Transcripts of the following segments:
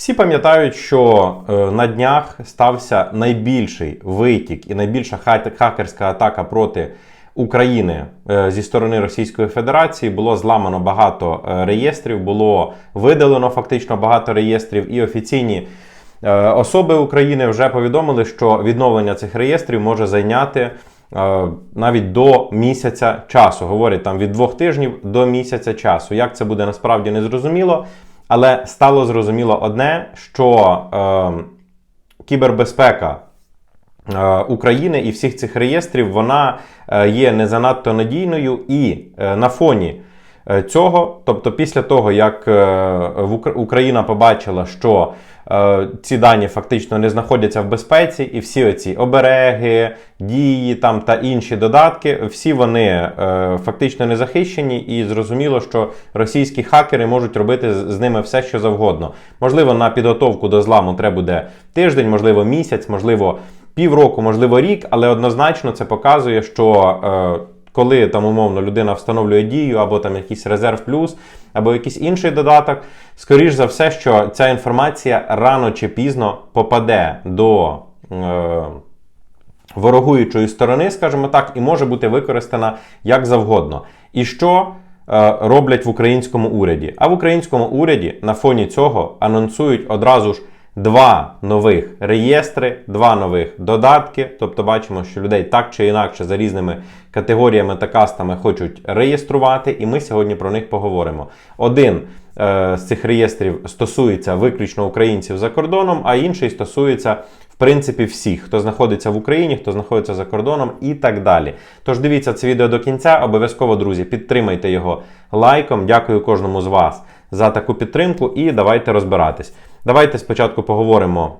Всі пам'ятають, що е, на днях стався найбільший витік і найбільша хакерська атака проти України е, зі сторони Російської Федерації. Було зламано багато е, реєстрів, було видалено фактично багато реєстрів, і офіційні особи України вже повідомили, що відновлення цих реєстрів може зайняти. Навіть до місяця часу говорять там від двох тижнів до місяця часу. Як це буде насправді не зрозуміло. Але стало зрозуміло одне, що е, кібербезпека України і всіх цих реєстрів вона е, є не занадто надійною, і е, на фоні цього, тобто після того, як е, Україна побачила, що е, ці дані фактично не знаходяться в безпеці, і всі оці обереги, дії там та інші додатки, всі вони е, фактично не захищені, і зрозуміло, що російські хакери можуть робити з ними все, що завгодно. Можливо, на підготовку до зламу треба буде тиждень, можливо, місяць, можливо, півроку, можливо, рік, але однозначно це показує, що. Коли там умовно людина встановлює дію, або там якийсь резерв плюс, або якийсь інший додаток, скоріш за все, що ця інформація рано чи пізно попаде до е, ворогуючої сторони, скажімо так, і може бути використана як завгодно. І що е, роблять в українському уряді? А в українському уряді на фоні цього анонсують одразу ж два нових реєстри, два нових додатки. Тобто бачимо, що людей так чи інакше за різними категоріями та кастами хочуть реєструвати, і ми сьогодні про них поговоримо. Один е, з цих реєстрів стосується виключно українців за кордоном, а інший стосується в принципі всіх, хто знаходиться в Україні, хто знаходиться за кордоном і так далі. Тож дивіться це відео до кінця. Обов'язково, друзі, підтримайте його лайком. Дякую кожному з вас за таку підтримку і давайте розбиратись. Давайте спочатку поговоримо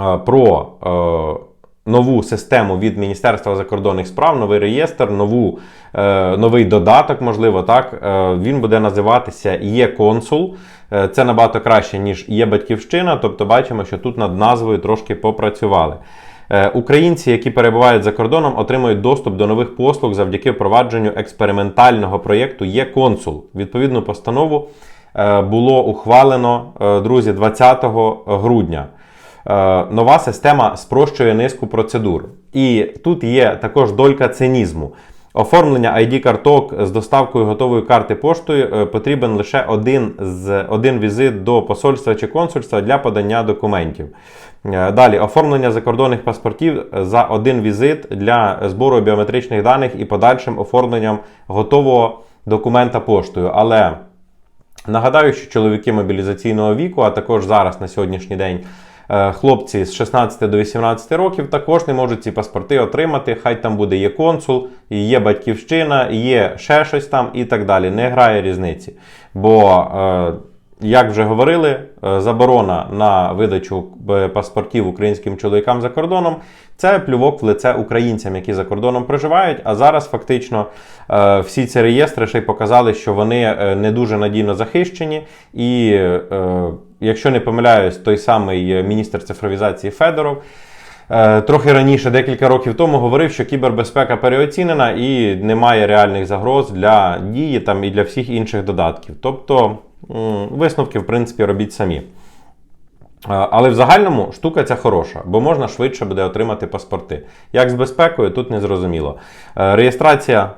е, про е, нову систему від Міністерства закордонних справ, новий реєстр, нову, е, новий додаток, можливо, так. Він буде називатися Є-консул. Це набагато краще, ніж є батьківщина. Тобто бачимо, що тут над назвою трошки попрацювали. Українці, які перебувають за кордоном, отримують доступ до нових послуг завдяки впровадженню експериментального проєкту Є консул. Відповідну постанову було ухвалено, е, друзі, 20 грудня. Е, Нова система спрощує низку процедур. І тут є також долька цинізму. Оформлення ID-карток з доставкою готової карти поштою е, потрібен лише один, з, один візит до посольства чи консульства для подання документів. Е, Далі оформлення закордонних паспортів за один візит для збору біометричних даних і подальшим оформленням готового документа поштою. Але Нагадаю, що чоловіки мобілізаційного віку, а також зараз на сьогоднішній день е, хлопці з 16 до 18 років також не можуть ці паспорти отримати. Хай там буде є консул, є батьківщина, є ще щось там і так далі. Не грає різниці. Бо, е, як вже говорили, е, заборона на видачу е, паспортів українським чоловікам за кордоном це плювок в лице українцям, які за кордоном проживають. А зараз фактично е, всі ці реєстри ще й показали, що вони не дуже надійно захищені. І якщо не помиляюсь, той самий міністр цифровізації Федоров. Трохи раніше, декілька років тому, говорив, що кібербезпека переоцінена і немає реальних загроз для дії там і для всіх інших додатків. Тобто висновки, в принципі, робіть самі. Але в загальному штука ця хороша, бо можна швидше буде отримати паспорти. Як з безпекою, тут не зрозуміло. Е, Реєстрація.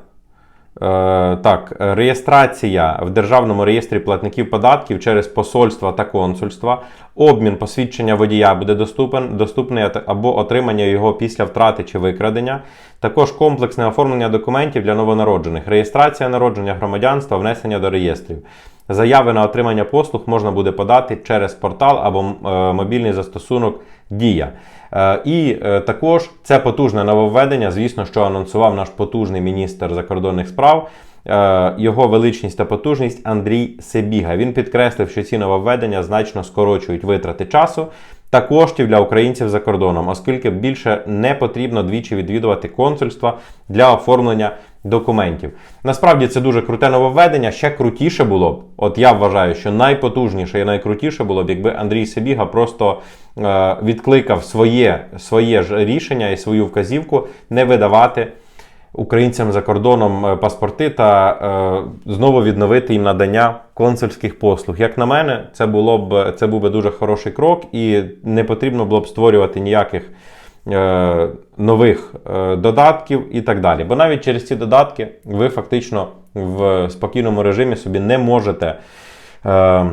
е, Так, реєстрація в Державному реєстрі платників податків через посольства та консульства, обмін посвідчення водія буде доступен, доступний або отримання його після втрати чи викрадення. Також комплексне оформлення документів для новонароджених, реєстрація народження громадянства, внесення до реєстрів. Заяви на отримання послуг можна буде подати через портал або е, мобільний застосунок Дія. Е, І е, також це потужне нововведення, звісно, що анонсував наш потужний міністр закордонних справ. Його величність та потужність Андрій Себіга. Він підкреслив, що ці нововведення значно скорочують витрати часу та коштів для українців за кордоном, оскільки більше не потрібно двічі відвідувати консульства для оформлення документів. Насправді це дуже круте нововведення. Ще крутіше було б. От я вважаю, що найпотужніше і найкрутіше було б, якби Андрій Себіга просто е, відкликав своє, своє ж рішення і свою вказівку не видавати українцям за кордоном е, паспорти та е, знову відновити їм надання консульських послуг. Як на мене, це було б це був би дуже хороший крок, і не потрібно було б створювати ніяких нових е, додатків і так далі. Бо навіть через ці додатки ви фактично в спокійному режимі собі не можете. Е,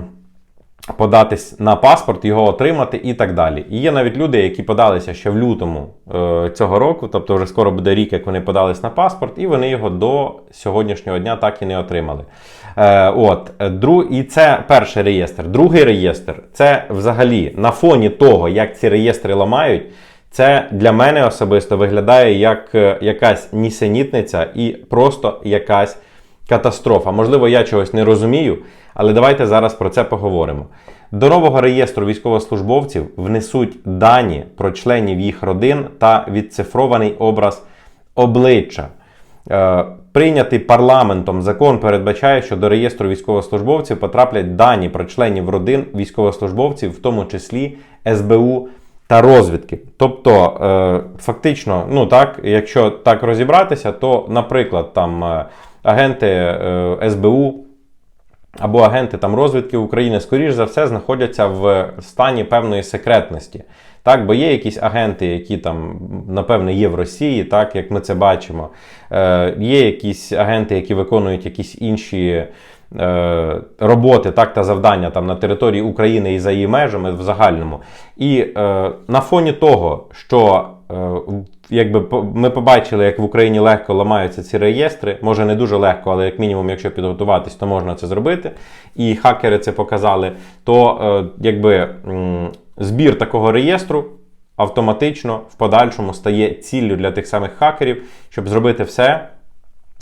податись на паспорт, його отримати і так далі. І є навіть люди, які подалися ще в лютому е, цього року, тобто вже скоро буде рік, як вони подались на паспорт, і вони його до сьогоднішнього дня так і не отримали. Е, от, І це перший реєстр. Другий реєстр це взагалі на фоні того, як ці реєстри ламають. Це для мене особисто виглядає як е, якась нісенітниця і просто якась катастрофа. Можливо, я чогось не розумію, але давайте зараз про це поговоримо. До нового реєстру військовослужбовців внесуть дані про членів їх родин та відцифрований образ обличчя. Е, Прийнятий парламентом закон передбачає, що до реєстру військовослужбовців потраплять дані про членів родин військовослужбовців, в тому числі СБУ та розвідки. Тобто, е, фактично, ну так, якщо так розібратися, то, наприклад, там е, агенти е, СБУ або агенти там розвідки України, скоріш за все, знаходяться в стані певної секретності. Так, бо є якісь агенти, які там, напевне, є в Росії, так як ми це бачимо. Е, Є якісь агенти, які виконують якісь інші роботи так, та завдання там на території України і за її межами в загальному. І е, на фоні того, що е, якби ми побачили, як в Україні легко ламаються ці реєстри. Може не дуже легко, але як мінімум, якщо підготуватись, то можна це зробити. І хакери це показали. То е, якби збір такого реєстру. Автоматично в подальшому стає ціллю для тих самих хакерів, щоб зробити все,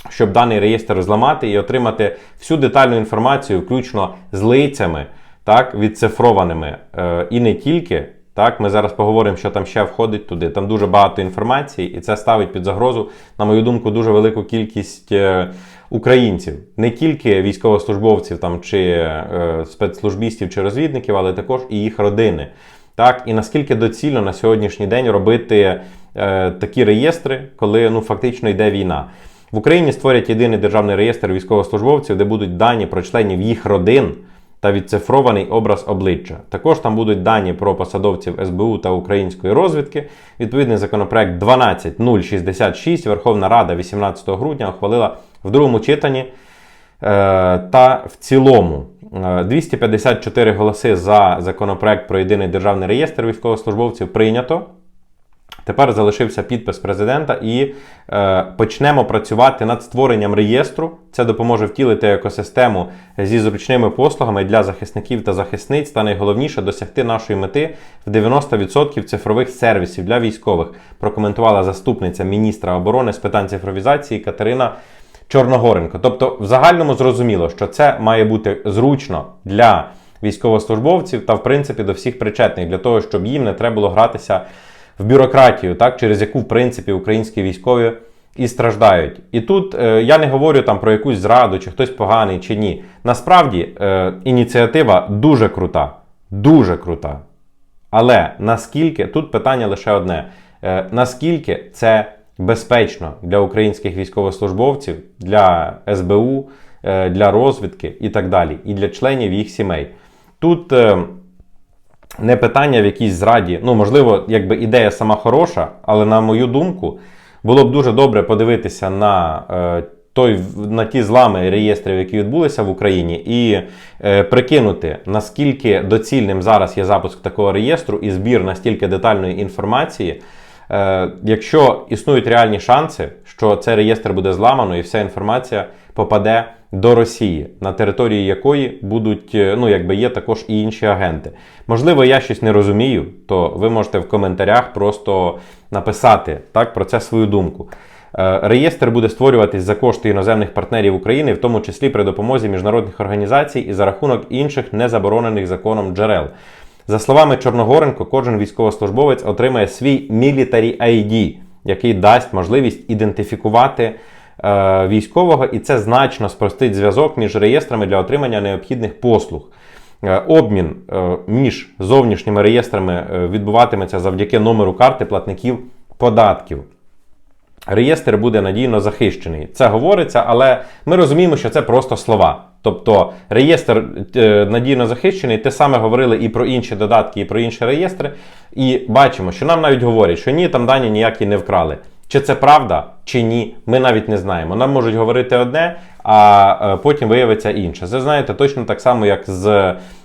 щоб даний реєстр зламати і отримати всю детальну інформацію, включно з лицями, так, відцифрованими. Е, і не тільки. Так, Ми зараз поговоримо, що там ще входить туди. Там дуже багато інформації, і це ставить під загрозу, на мою думку, дуже велику кількість е, українців, не тільки військовослужбовців там, чи е, спецслужбістів чи розвідників, але також і їх родини. Так, І наскільки доцільно на сьогоднішній день робити е, такі реєстри, коли ну, фактично йде війна. В Україні створять єдиний державний реєстр військовослужбовців, де будуть дані про членів їх родин та відцифрований образ обличчя. Також там будуть дані про посадовців СБУ та української розвідки. Відповідний законопроект 12066 Верховна Рада 18 грудня ухвалила в другому читанні е, та в цілому. 254 е, голоси за законопроект про єдиний державний реєстр військовослужбовців прийнято. Тепер залишився підпис президента і е, почнемо працювати над створенням реєстру. Це допоможе втілити екосистему зі зручними послугами для захисників та захисниць, та найголовніше досягти нашої мети в 90% цифрових сервісів для військових. Прокоментувала заступниця міністра оборони з питань цифровізації Катерина Чорногоренко. Тобто, в загальному зрозуміло, що це має бути зручно для військовослужбовців та, в принципі, до всіх причетних для того, щоб їм не треба було гратися в бюрократію, так, через яку, в принципі, українські військові і страждають. І тут е, я не говорю там про якусь зраду, чи хтось поганий, чи ні. Насправді е, ініціатива дуже крута. Дуже крута. Але наскільки тут питання лише одне: е, наскільки це безпечно для українських військовослужбовців, для СБУ, е, для розвідки і так далі, і для членів їх сімей? Тут. Е, не питання в якійсь зраді. Ну, можливо, якби ідея сама хороша, але на мою думку, було б дуже добре подивитися на е, той, на ті злами реєстрів, які відбулися в Україні, і е, прикинути, наскільки доцільним зараз є запуск такого реєстру і збір настільки детальної інформації. Е, якщо існують реальні шанси, що цей реєстр буде зламано і вся інформація попаде до Росії, на території якої будуть, е, ну якби є також і інші агенти. Можливо, я щось не розумію, то ви можете в коментарях просто написати так про це свою думку. Е, реєстр буде створюватись за кошти іноземних партнерів України, в тому числі при допомозі міжнародних організацій і за рахунок інших незаборонених законом джерел. За словами Чорногоренко, кожен військовослужбовець отримає свій Military ID, який дасть можливість ідентифікувати військового, і це значно спростить зв'язок між реєстрами для отримання необхідних послуг. Е, обмін е, між зовнішніми реєстрами е, відбуватиметься завдяки номеру карти платників податків. реєстр буде надійно захищений. Це говориться, але ми розуміємо, що це просто слова. Тобто реєстр е, надійно захищений, те саме говорили і про інші додатки, і про інші реєстри. І бачимо, що нам навіть говорять, що ні, там дані ніякі не вкрали. Чи це правда, чи ні, ми навіть не знаємо. Нам можуть говорити одне, а е, потім виявиться інше. Це знаєте, точно так само, як з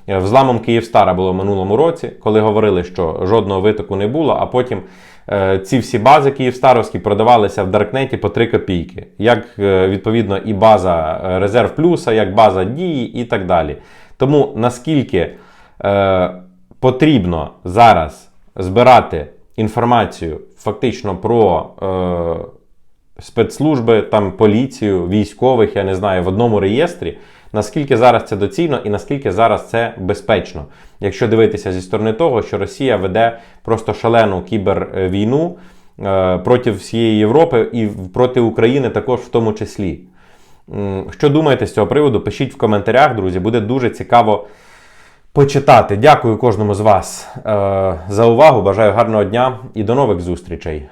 е, взламом Київстара було в минулому році, коли говорили, що жодного витоку не було, а потім е, ці всі бази Київстаровські продавалися в Даркнеті по 3 копійки. Як відповідно і база Резерв Плюса, як база дії і так далі. Тому наскільки е, потрібно зараз збирати інформацію фактично про е, спецслужби, там поліцію, військових, я не знаю, в одному реєстрі. Наскільки зараз це доцільно і наскільки зараз це безпечно, якщо дивитися зі сторони того, що Росія веде просто шалену кібервійну е, проти всієї Європи і проти України також в тому числі. Що думаєте з цього приводу? Пишіть в коментарях, друзі. Буде дуже цікаво почитати. Дякую кожному з вас е, за увагу. Бажаю гарного дня і до нових зустрічей.